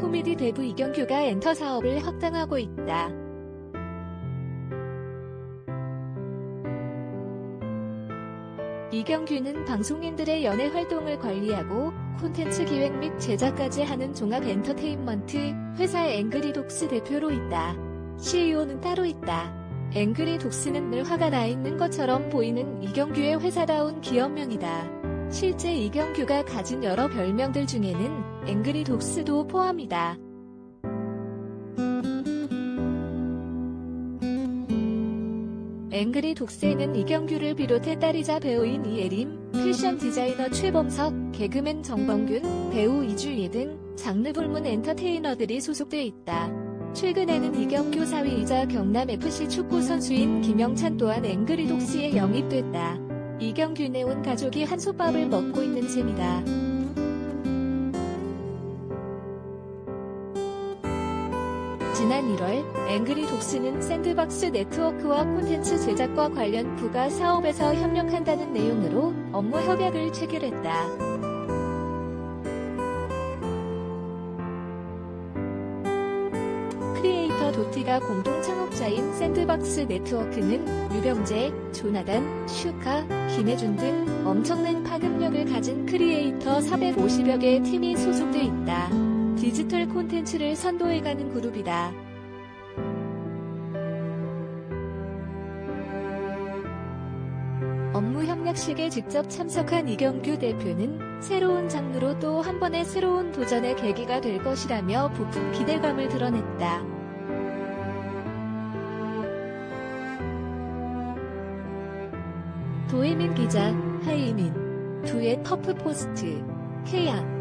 코미디 대부 이경규가 엔터 사업을 확장하고 있다. 이경규는 방송인들의 연예 활동을 관리하고 콘텐츠 기획 및 제작까지 하는 종합 엔터테인먼트 회사 앵그리 독스 대표로 있다. CEO는 따로 있다. 앵그리 독스는 늘 화가 나 있는 것처럼 보이는 이경규의 회사다운 기업명이다. 실제 이경규가 가진 여러 별명들 중에는 앵그리 독스도 포함이다. 앵그리 독스에는 이경규를 비롯해 딸이자 배우인 이예림, 패션 디자이너 최범석, 개그맨 정범균, 배우 이주예 등 장르 불문 엔터테이너들이 소속돼 있다. 최근에는 이경규 사위이자 경남FC 축구 선수인 김영찬 또한 앵그리 독스에 영입됐다. 이경규네 온 가족이 한솥밥을 먹고 있는 셈이다. 지난 1월 앵그리 독스는 샌드박스 네트워크와 콘텐츠 제작과 관련 부가 사업에서 협력한다는 내용으로 업무 협약을 체결했다. 크리에이터 도티가 공동 창업자인 샌드박스 네트워크는 유병재, 조나단, 슈카, 김혜준 등 엄청난 파급력을 가진 크리에이터 450여 개의 팀이 소속돼 있다. 디지털 콘텐츠를 선도해가는 그룹이다. 업무 협력식에 직접 참석한 이경규 대표는 새로운 장르로 또 한 번의 새로운 도전의 계기가 될 것이라며 부푼 기대감을 드러냈다. 도혜민 기자, 하이민, 두의 퍼프포스트, 케야